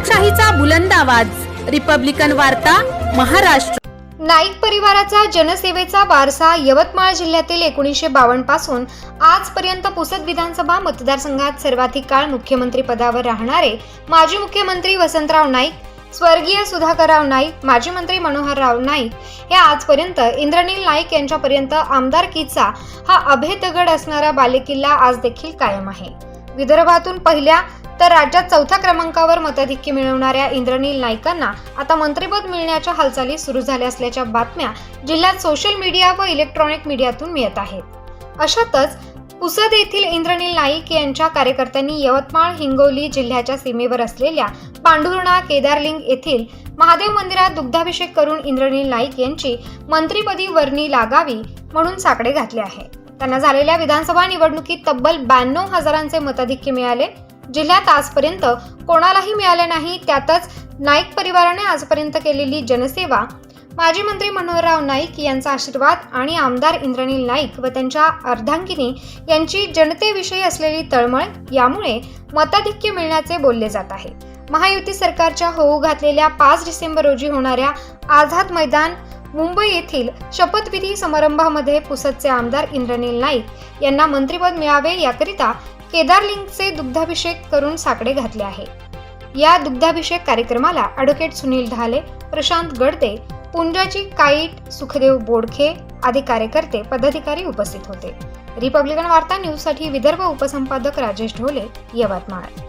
लोकशाहीचा बुलंद आवाज. रिपब्लिकन वार्ता महाराष्ट्र. नाईक परिवाराचा जनसेवेचा वारसा यवतमाळ जिल्ह्यातील एकोणीसशे बावन्नपासून आजपर्यंत पुसद विधानसभा मतदारसंघात सर्वाधिक काळ मुख्यमंत्री पदावर राहणारे माजी मुख्यमंत्री वसंतराव नाईक स्वर्गीय सुधाकरराव नाईक माजी मंत्री मनोहरराव नाईक हे आजपर्यंत इंद्रनील नाईक यांच्यापर्यंत आमदारकीचा हा अभेद दगड असणारा बालेकिल्ला आज देखील कायम आहे. विदर्भातून पहिल्या तर राज्यात चौथ्या क्रमांकावर मताधिक्य मिळवणाऱ्या इंद्रनील नाईकांना आता मंत्रिपद मिळण्याच्या हालचाली सुरू झाल्या असल्याच्या बातम्या जिल्ह्यात सोशल मीडिया व इलेक्ट्रॉनिक मीडियातून मिळत आहेत. अशातच पुसद येथील इंद्रनील नाईक यांच्या कार्यकर्त्यांनी यवतमाळ हिंगोली जिल्ह्याच्या सीमेवर असलेल्या पांडुर्णा केदारलिंग येथील महादेव मंदिरात दुग्धाभिषेक करून इंद्रनील नाईक यांची मंत्रिपदी वर्णी लागावी म्हणून साकडे घातले आहे. त्यांना झालेल्या विधानसभा निवडणुकीत तब्बल ब्याण्णव हजारांचे मताधिक्य मिळाले. जिल्ह्यात आजपर्यंत कोणालाही मिळाले नाही त्यातच नाईक परिवाराने आजपर्यंत केलेली जनसेवा. माजी मंत्री मनोहरराव नाईक यांचा आशीर्वाद आणि आमदार इंद्रनील नाईक व त्यांच्या अर्धांगिनी यांची जनतेविषयी असलेली तळमळ यामुळे मताधिक्य मिळण्याचे बोलले जात आहे. महायुती सरकारच्या होऊ घातलेल्या पाच डिसेंबर रोजी होणाऱ्या आझाद मैदान मुंबई येथील शपथविधी समारंभामध्ये पुसदचे आमदार इंद्रनील नाईक यांना मंत्रिपद मिळावे याकरिता केदारलिंगचे दुग्धाभिषेक करून साकडे घातले आहे. या दुग्धाभिषेक कार्यक्रमाला ॲडव्होकेट सुनील ढाले प्रशांत गडदे पुंजाजी काईट सुखदेव बोडखे आदी कार्यकर्ते पदाधिकारी उपस्थित होते. रिपब्लिकन वार्ता न्यूजसाठी विदर्भ उपसंपादक राजेश ढोले यवतमाळ.